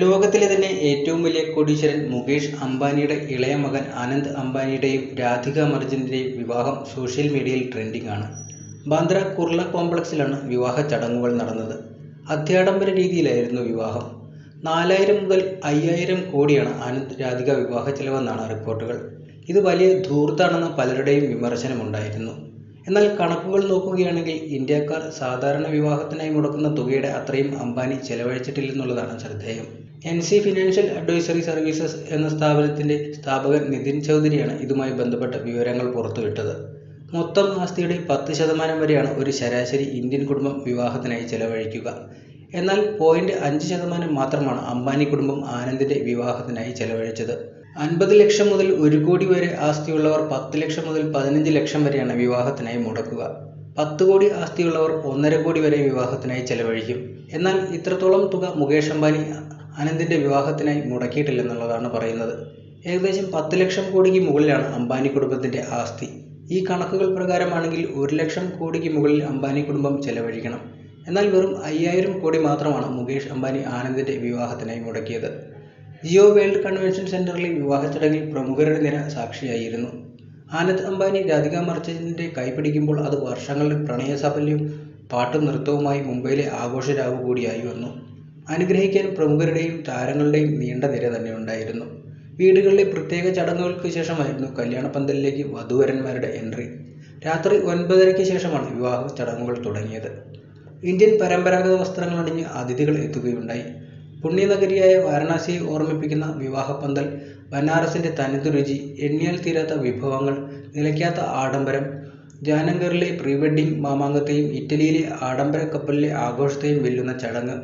ലോകത്തിലെ തന്നെ ഏറ്റവും വലിയ കോടീശ്വരൻ മുകേഷ് അംബാനിയുടെ ഇളയ മകൻ അനന്ത് അംബാനിയുടെയും രാധിക മർച്ചന്റിന്റെയും വിവാഹം സോഷ്യൽ മീഡിയയിൽ ട്രെൻഡിംഗ് ആണ്. ബാന്ദ്ര കുർള കോംപ്ലക്സിലാണ് വിവാഹ ചടങ്ങുകൾ നടന്നത്. അത്യാഡംബര രീതിയിലായിരുന്നു വിവാഹം. നാലായിരം മുതൽ അയ്യായിരം കോടിയാണ് അനന്ത് രാധിക വിവാഹ ചെലവെന്നാണ് റിപ്പോർട്ടുകൾ. ഇത് വലിയ ധൂർത്താണെന്ന് പലരുടെയും വിമർശനമുണ്ടായിരുന്നു. എന്നാൽ കണക്കുകൾ നോക്കുകയാണെങ്കിൽ ഇന്ത്യക്കാർ സാധാരണ വിവാഹത്തിനായി മുടക്കുന്ന തുകയുടെ അത്രയും അംബാനി ചെലവഴിച്ചിട്ടില്ലെന്നുള്ളതാണ് ശ്രദ്ധേയം. N C financial advisory services എന്ന സ്ഥാപനത്തിന്റെ സ്ഥാപകൻ നിതിൻ ചൗധരിയാണ് ഇതുമായി ബന്ധപ്പെട്ട വിവരങ്ങൾ പുറത്തുവിട്ടത്. മൊത്തം ആസ്തിയുടെ പത്ത് ശതമാനം വരെയാണ് ഒരു ശരാശരി ഇന്ത്യൻ കുടുംബം വിവാഹത്തിനായി ചെലവഴിക്കുക. എന്നാൽ പോയിന്റ് അഞ്ച് ശതമാനം മാത്രമാണ് അംബാനി കുടുംബം ആനന്ദിന്റെ വിവാഹത്തിനായി ചെലവഴിച്ചത്. അൻപത് ലക്ഷം മുതൽ ഒരു കോടി വരെ ആസ്തിയുള്ളവർ പത്ത് ലക്ഷം മുതൽ പതിനഞ്ച് ലക്ഷം വരെയാണ് വിവാഹത്തിനായി മുടക്കുക. പത്ത് കോടി ആസ്തിയുള്ളവർ ഒന്നര കോടി വരെ വിവാഹത്തിനായി ചെലവഴിക്കും. എന്നാൽ ഇത്രത്തോളം തുക മുകേഷ് അംബാനി അനന്തിന്റെ വിവാഹത്തിനായി മുടക്കിയിട്ടില്ലെന്നുള്ളതാണ് പറയുന്നത്. ഏകദേശം പത്ത് ലക്ഷം കോടിക്ക് മുകളിലാണ് അംബാനി കുടുംബത്തിന്റെ ആസ്തി. ഈ കണക്കുകൾ പ്രകാരമാണെങ്കിൽ ഒരു ലക്ഷം കോടിക്ക് മുകളിൽ അംബാനി കുടുംബം ചെലവഴിക്കണം. എന്നാൽ വെറും അയ്യായിരം കോടി മാത്രമാണ് മുകേഷ് അംബാനി ആനന്ദിന്റെ വിവാഹത്തിനായി മുടക്കിയത്. ജിയോ വേൾഡ് കൺവെൻഷൻ സെന്ററിലെ വിവാഹ ചടങ്ങിൽ പ്രമുഖരുടെ നിര സാക്ഷിയായിരുന്നു. ആനന്ദ് അംബാനി രാധിക മർച്ചന്റിന്റെ കൈപിടിക്കുമ്പോൾ അത് വർഷങ്ങളുടെ പ്രണയ സാഫല്യവും പാട്ടും നൃത്തവുമായി മുംബൈയിലെ ആഘോഷരാവ് കൂടിയായി വന്നു. അനുഗ്രഹിക്കാൻ പ്രമുഖരുടെയും താരങ്ങളുടെയും നീണ്ട നിര തന്നെ ഉണ്ടായിരുന്നു വീടുകളിലെ പ്രത്യേക ചടങ്ങുകൾക്ക് ശേഷമായിരുന്നു കല്യാണപ്പന്തലിലേക്ക് വധുവരന്മാരുടെ എൻട്രി. രാത്രി ഒൻപതരയ്ക്ക് ശേഷമാണ് വിവാഹ ചടങ്ങുകൾ തുടങ്ങിയത്. ഇന്ത്യൻ പരമ്പരാഗത വസ്ത്രങ്ങൾ അണിഞ്ഞ് അതിഥികൾ എത്തുകയുണ്ടായി. പുണ്യനഗരിയായ വാരണാസിയെ ഓർമ്മിപ്പിക്കുന്ന വിവാഹപ്പന്തൽ ബനാറസിന്റെ തനതു രുചി എണ്ണിയാൽ തീരാത്ത വിഭവങ്ങൾ നിലയ്ക്കാത്ത ആഡംബരം ജാനംഗറിലെ പ്രീ വെഡ്ഡിംഗ് മാമാങ്കത്തെയും ഇറ്റലിയിലെ ആഡംബര കപ്പലിലെ ആഘോഷത്തെയും വെല്ലുന്ന ചടങ്ങ്.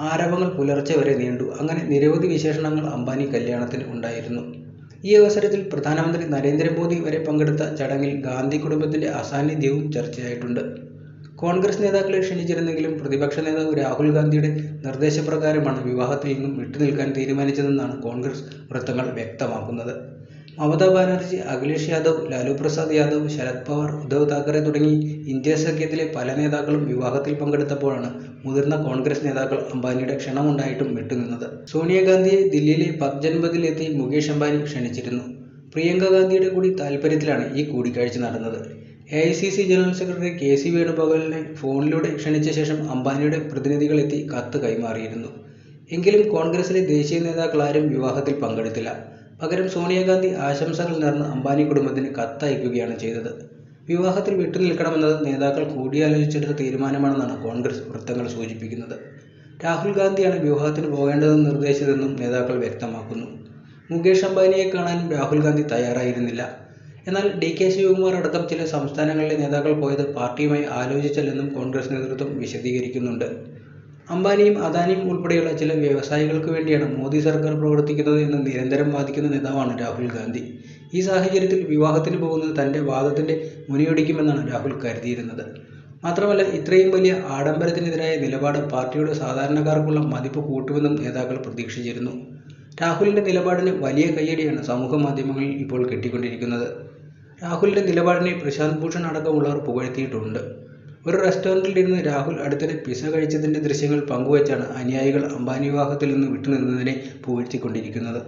ആരവങ്ങൾ പുലർച്ചെ വരെ നീണ്ടു. അങ്ങനെ നിരവധി വിശേഷണങ്ങൾ അംബാനി കല്യാണത്തിന് ഉണ്ടായിരുന്നു. ഈ അവസരത്തിൽ പ്രധാനമന്ത്രി നരേന്ദ്രമോദി വരെ പങ്കെടുത്ത ചടങ്ങിൽ ഗാന്ധി കുടുംബത്തിന്റെ അസാന്നിധ്യവും ചർച്ചയായിട്ടുണ്ട്. കോൺഗ്രസ് നേതാക്കളെ ക്ഷണിച്ചിരുന്നെങ്കിലും പ്രതിപക്ഷ നേതാവ് രാഹുൽ ഗാന്ധിയുടെ നിർദ്ദേശപ്രകാരമാണ് വിവാഹത്തിൽ നിന്നും വിട്ടുനിൽക്കാൻ തീരുമാനിച്ചതെന്നാണ് കോൺഗ്രസ് വൃത്തങ്ങൾ വ്യക്തമാക്കുന്നത്. മമതാ ബാനർജി അഖിലേഷ് യാദവ് ലാലു പ്രസാദ് യാദവ് ശരത് പവാർ ഉദ്ധവ് താക്കറെ തുടങ്ങി ഇന്ത്യ സഖ്യത്തിലെ പല നേതാക്കളും വിവാഹത്തിൽ പങ്കെടുത്തപ്പോഴാണ് മുതിർന്ന കോൺഗ്രസ് നേതാക്കൾ അംബാനിയുടെ ക്ഷണമുണ്ടായിട്ടും വിട്ടുനിന്നത്. സോണിയാഗാന്ധിയെ ദില്ലിയിലെ പത്ജൻപതിലെത്തി മുകേഷ് അംബാനി ക്ഷണിച്ചിരുന്നു. പ്രിയങ്ക ഗാന്ധിയുടെ കൂടി താൽപ്പര്യത്തിലാണ് ഈ കൂടിക്കാഴ്ച നടന്നത്. A I C C general secretary K C വേണുഗോപാലിനെ ഫോണിലൂടെ ക്ഷണിച്ച ശേഷം അംബാനിയുടെ പ്രതിനിധികളെത്തി കത്ത് കൈമാറിയിരുന്നു. എങ്കിലും കോൺഗ്രസിലെ ദേശീയ നേതാക്കളാരും വിവാഹത്തിൽ പങ്കെടുത്തില്ല. പകരം സോണിയാഗാന്ധി ആശംസകൾ നേർന്ന് അംബാനി കുടുംബത്തിന് കത്തയക്കുകയാണ് ചെയ്തത്. വിവാഹത്തിൽ വിട്ടുനിൽക്കണമെന്നത് നേതാക്കൾ കൂടിയാലോചിച്ചെടുത്ത തീരുമാനമാണെന്നാണ് കോൺഗ്രസ് വൃത്തങ്ങൾ സൂചിപ്പിക്കുന്നത്. രാഹുൽ ഗാന്ധിയാണ് വിവാഹത്തിന് പോകേണ്ടതെന്ന് നിർദ്ദേശിച്ചതെന്നും നേതാക്കൾ വ്യക്തമാക്കുന്നു. മുകേഷ് അംബാനിയെ കാണാനും രാഹുൽ ഗാന്ധി തയ്യാറായിരുന്നില്ല. എന്നാൽ ഡി കെ ശിവകുമാർ അടക്കം ചില സംസ്ഥാനങ്ങളിലെ നേതാക്കൾ പോയത് പാർട്ടിയുമായി ആലോചിച്ചല്ലെന്നും കോൺഗ്രസ് നേതൃത്വം വിശദീകരിക്കുന്നുണ്ട്. അംബാനിയും അദാനിയും ഉൾപ്പെടെയുള്ള ചില വ്യവസായികൾക്ക് വേണ്ടിയാണ് മോദി സർക്കാർ പ്രവർത്തിക്കുന്നത് എന്ന് നിരന്തരം വാദിക്കുന്ന നേതാവാണ് രാഹുൽ ഗാന്ധി. ഈ സാഹചര്യത്തിൽ വിവാഹത്തിന് പോകുന്നത് തന്റെ വാദത്തിന്റെ മുനിയൊടിക്കുമെന്നാണ് രാഹുൽ കരുതിയിരുന്നത്. മാത്രമല്ല ഇത്രയും വലിയ ആഡംബരത്തിനെതിരായ നിലപാട് പാർട്ടിയുടെ സാധാരണക്കാർക്കുള്ള മതിപ്പ് കൂട്ടുമെന്നും നേതാക്കൾ പ്രതീക്ഷിച്ചിരുന്നു. രാഹുലിന്റെ നിലപാടിന് വലിയ കയ്യടിയാണ് സമൂഹ മാധ്യമങ്ങളിൽ ഇപ്പോൾ കിട്ടിക്കൊണ്ടിരിക്കുന്നത്. രാഹുലിന്റെ നിലപാടിനെ പ്രശാന്ത് ഭൂഷൺ അടക്കമുള്ളവർ പുകഴ്ത്തിയിട്ടുണ്ട്. ഒരു റെസ്റ്റോറന്റിൽ ഇരുന്ന് രാഹുൽ അടുത്തിടെ പിസ കഴിച്ചതിന്റെ ദൃശ്യങ്ങൾ പങ്കുവച്ചാണ് അനുയായികൾ അംബാനി വിവാഹത്തിൽ നിന്ന് വിട്ടുനിന്നതിനെ പുകഴ്ത്തിക്കൊണ്ടിരിക്കുന്നത്.